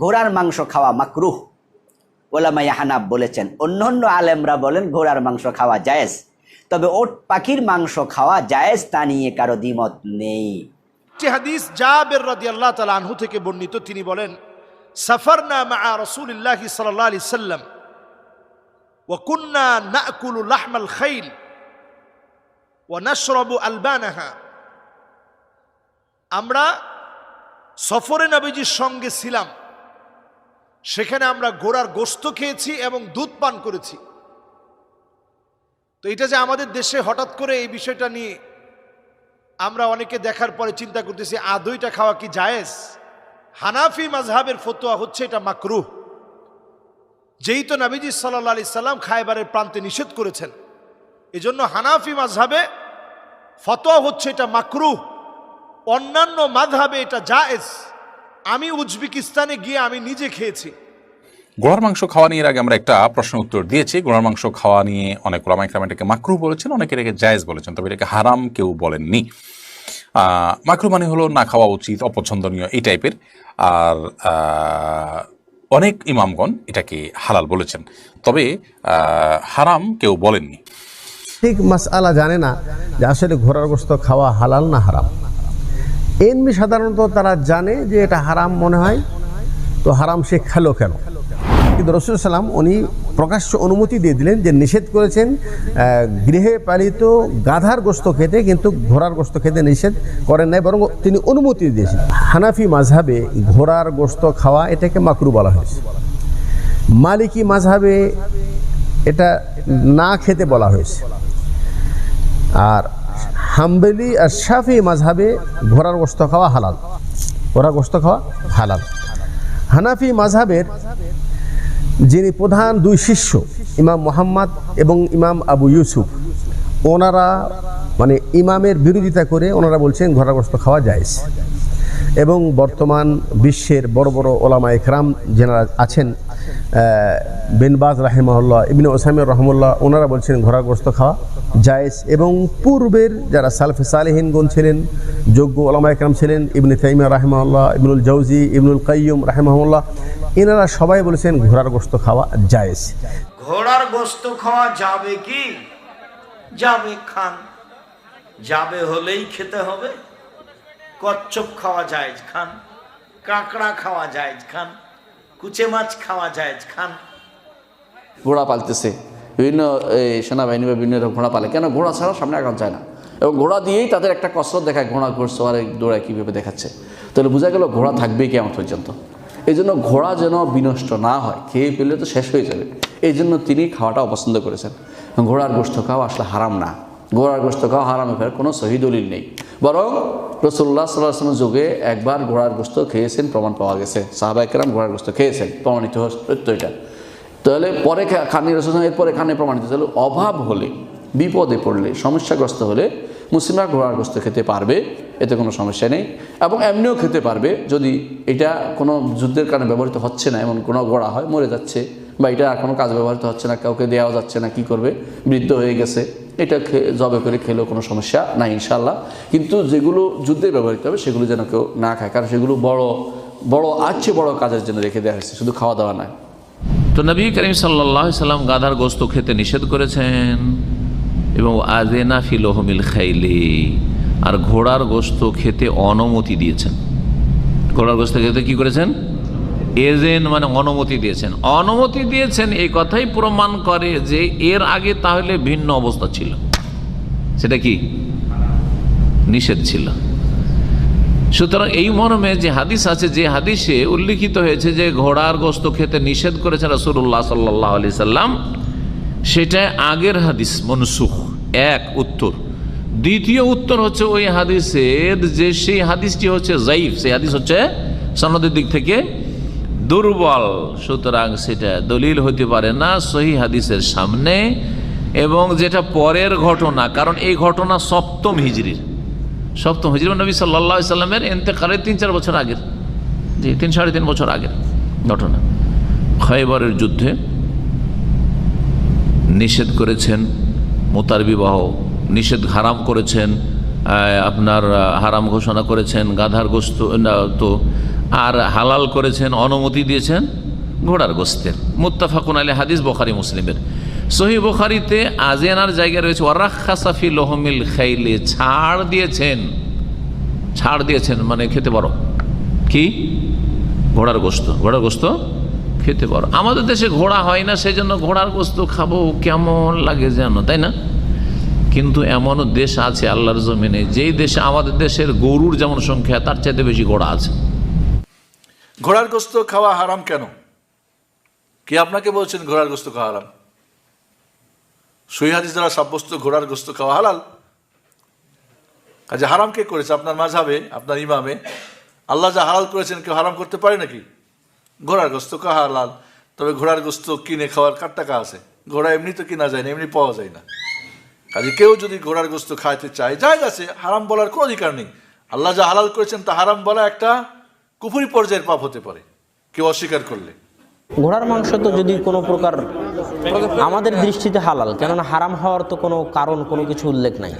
ঘোড়ার মাংস খাওয়া মাকরুহ। ওলামা ইয়াহানাব বলেছেন। অন্য অন্য আলেমরা বলেন, ঘোড়ার মাংস খাওয়া জায়েজ। তবে ওট পাখির মাংস খাওয়া জায়েজ তা নিয়ে কারও দ্বিমত নেই। হাদিস জাবের রাদিয়াল্লাহু তাআলা আনহু থেকে বর্ণিত, তিনি বলেন, সাফারনা মা রাসূলিল্লাহ সাল্লাল্লাহু আলাইহি সাল্লাম, ওয়া কুন্না নাকুলু লাহমাল খাইল, ওয়া নাশরাবু আলবানাহা। আমরা সফরে নবীজির সঙ্গে ছিলাম। সেখানে আমরা ঘোড়ার গোস্ত খেয়েছি এবং দুধ পান করেছি। তো এটা যে আমাদের দেশে হঠাৎ করে এই বিষয়টা নিয়ে আমরা অনেকে দেখার পরে চিন্তা করতেছি আদইটা খাওয়া কি জায়েজ? হানাফি মাজহাবের ফতোয়া হচ্ছে এটা মাকরুহ। যেই তো নাবিজি সাল্লা আলি সাল্লাম খায়বারের প্রান্তে নিষেধ করেছেন। এজন্য হানাফি মাজহাবে ফতোয়া হচ্ছে এটা মাকরুহ। অন্যান্য মাযহাবে এটা জায়েজ। আমি উজবেকিস্তানে গিয়ে আমি নিজে খেয়েছি। ঘোড়ার মাংস খাওয়া নিয়ে এর আগে আমরা একটা প্রশ্ন উত্তর দিয়েছি। ঘোড়ার মাংস খাওয়া নিয়ে অনেক ওলামা ইকরাম এটাকে মাকরু বলেছেন অনেকে এটাকে জায়েজ বলেছেন তবে এটাকে হারাম কেউ বলেননি। আহ, মাকরু মানে হলো না খাওয়া উচিত অপছন্দনীয় এই টাইপের। আর অনেক ইমামগণ এটাকে হালাল বলেছেন তবে হারাম কেউ বলেননি। ঠিক মাস আলা জানে না যে আসলে ঘোড়ার গোস্ত খাওয়া হালাল না হারাম। এমনি সাধারণত তারা জানে যে এটা হারাম মনে হয়। তো হারাম সে খেলো কেন? কিন্তু রসুল সাল্লাম উনি প্রকাশ্য অনুমতি দিয়ে দিলেন যে নিষেধ করেছেন গৃহে পালিত গাধার গোস্ত খেতে কিন্তু ঘোড়ার গোস্ত খেতে নিষেধ করেন নাই, বরং তিনি অনুমতি দিয়েছেন। হানাফি মাঝহাবে ঘোড়ার গোস্ত খাওয়া এটাকে মাকরু বলা হয়েছে। মালিকি মাঝহাবে এটা না খেতে বলা হয়েছে। আর হাম্বেলি আর শাফি মাঝহাবে ঘোড়ার গোস্ত খাওয়া হালাল। ঘোড়ার গোস্ত খাওয়া হালাল। হানাফি মাঝহাবের যিনি প্রধান দুই শিষ্য, ইমাম মোহাম্মদ এবং ইমাম আবু ইউসুফ, ওনারা মানে ইমামের বিরোধিতা করে ওনারা বলছেন ঘোড়ার গোস্ত খাওয়া যায় এবং বর্তমান বিশ্বের বড় বড় ওলামা একরাম যেনারা আছেন বিনবাজ রাহেমহল্লা ইবিন ওসামির রহমুল্লাহ ওনারা বলছেন ঘোড়ার গোস্ত খাওয়া জায়েজ এবং পূর্বের যারা সালফে সালেহিনগণ ছিলেন যোগ্য ওলামা একরাম ছিলেন ইবনে তাইমিয়া রাহেমহল্লা ইবনুল জৌজি ইবনুল কাইয়ুম রাহেমহল্লাহ এনারা সবাই বলেছেন ঘোড়ার গোস্ত খাওয়া জায়েজ। ঘোড়ার গোস্ত খাওয়া যাবে কি? যাবে খান। যাবে হলেই খেতে হবে। কচ্ছপ খাওয়া যায় খান। কাঁকড়া খাওয়া যায় খান। কুচে মাছ খাওয়া যায় খান। ঘোড়া পালতেছে। বিভিন্ন সেনাবাহিনী বা বিভিন্ন ঘোড়া পালে। কেন? ঘোড়া ছাড়া সামনে আগানো যায় না। এবং ঘোড়া দিয়েই তাদের একটা কসরত দেখায়, ঘোড়া ঘোড় সওয়ারে দৌড়ায় কীভাবে দেখাচ্ছে। তাহলে বোঝা গেল ঘোড়া থাকবেই আমার পর্যন্ত। এই জন্য ঘোড়া যেন বিনষ্ট না হয়, খেয়ে পেলে তো শেষ হয়ে যাবে। এই জন্য তিনি খাওয়াটা অপছন্দ করেছেন। ঘোড়ার গোষ্ঠ খাওয়া আসলে হারাম না। ঘোড়ার গোষ্ঠ খাওয়া হারামে ফেরার কোনো সহি দলিল নেই। বরং রসুল্লাহ সাল্লাহ যুগে একবার ঘোড়ার গোস্ত খেয়েছেন, প্রমাণ পাওয়া গেছে। সাহাবা একরাম ঘোড়ার গোস্ত খেয়েছেন। প্রমাণিত সত্য এটা। তাহলে পরে খানি রসুল এরপরে খানে প্রমাণিত। তাহলে অভাব হলে, বিপদে পড়লে, সমস্যাগ্রস্ত হলে মুসলিমরা ঘোড়ার গোস্ত খেতে পারবে, এতে কোনো সমস্যা নেই। এবং এমনিও খেতে পারবে, যদি এটা কোনো যুদ্ধের কারণে ব্যবহৃত হচ্ছে না, এমন কোনো ঘোড়া হয়, মরে যাচ্ছে, বা এটা আর কোনো কাজ ব্যবহৃত হচ্ছে না, কাউকে দেওয়া যাচ্ছে না, কি করবে? বৃদ্ধ হয়ে গেছে, এটা জবে করে খেলেও কোনো সমস্যা নাই ইনশাল্লাহ কিন্তু যেগুলো যুদ্ধে ব্যবহৃত হবে, সেগুলো যেন কেউ না খায়, কারণ সেগুলো বড় বড় আছে বড় কাজের জন্য রেখে দেওয়া হয়েছে, শুধু খাওয়া দাওয়া নয়। তো নবী করিম সাল্লাহ সাল্লাম গাধার গোস্ত খেতে নিষেধ করেছেন। এবং আজেনা ফিলোহমিল খাইলি, আর ঘোড়ার গোস্ত খেতে অনুমতি দিয়েছেন। ঘোড়ার গোস্ত খেতে কি করেছেন? এজেন মানে অনুমতি দিয়েছেন। অনুমতি দিয়েছেন এই কথাই প্রমাণ করে যে এর আগে তাহলে ভিন্ন অবস্থা ছিল। সেটা কি? নিষেধ ছিল। সুতরাং এই মর্মে যে হাদিস আছে, যে হাদিসে উল্লিখিত হয়েছে যে ঘোড়ার গোস্ত খেতে নিষেধ করেছেন রসুল্লাহ সাল্লাহ আলি সাল্লাম, সেটা আগের হাদিস, মনসুখ, এক উত্তর। দ্বিতীয় উত্তর হচ্ছে ওই হাদিসের যে সেই হাদিসটি হচ্ছে জাইফ সেই হাদিস হচ্ছে সনদের দিক থেকে দুর্বল। সুতরাং সেটা দলিল হতে পারে না, সহি হাদিসের সামনে। এবং যেটা পরের ঘটনা, কারণ এই ঘটনা সপ্তম হিজড়ির সপ্তম হিজরি নবী সাল্লা সাল্লামের এতেকালের তিন, চার বছর আগের। জি, তিন সাড়ে তিন বছর আগের ঘটনা। খয়বরের যুদ্ধে নিষেধ করেছেন মোতার বিবাহ, নিষেধ হারাম করেছেন আপনার হারাম ঘোষণা করেছেন, গাধার গোস্ত তো, আর হালাল করেছেন, অনুমতি দিয়েছেন ঘোড়ার গোস্তের। মুত্তাফাকুন আলী হাদিস বখারি মুসলিমের। সহি বখারিতে আজেনার জায়গায় রয়েছে ওয়ারাখাসাফি লোহমিল খাইলে ছাড় দিয়েছেন। ছাড় দিয়েছেন মানে খেতে পারো। কি? ঘোড়ার গোস্ত। ঘোড়ার গোস্ত? খেতে পারো। আমাদের দেশে ঘোড়া হয় না সেই জন্য ঘোড়ার গোস্ত খাব, কেমন লাগে যেন, তাই না? কিন্তু এমনও দেশ আছে আল্লাহর জমিনে, যেই দেশে, আমাদের দেশের গরুর যেমন সংখ্যা, তার চাইতে বেশি ঘোড়া আছে। ঘোড়ার গোস্ত খাওয়া হারাম কেন? কে আপনাকে বলছেন ঘোড়ার গোস্ত খাওয়া হারাম? সই হাদিস দ্বারা সাব্যস্ত ঘোড়ার গোস্ত খাওয়া হালাল। কাজে হারাম কে করেছে? আপনার মাঝাবে আপনার ইমামে। আল্লাহ যা হালাল করেছেন, কেউ হারাম করতে পারে নাকি? ঘোড়ার গোস্ত খাওয়া হালাল। তবে ঘোড়ার গোস্ত কিনে খাওয়ার কার টাকা আছে? ঘোড়া এমনি তো কিনা যায় না, এমনি পাওয়া যায় না। কাজে কেউ যদি ঘোড়ার গোস্ত খাইতে চায়, যায় আছে হারাম বলার কোনো অধিকার নেই। আল্লাহ যা হালাল করেছেন তা হারাম বলা একটা কুফুরি পর্যায়ের পাপ হতে পারে। কেউ অস্বীকার করলে। ঘোড়ার মাংস তো যদি কোনো প্রকার আমাদের দৃষ্টিতে হালাল, কেননা হারাম হওয়ার তো কোনো কারণ, কোনো কিছু উল্লেখ নাই।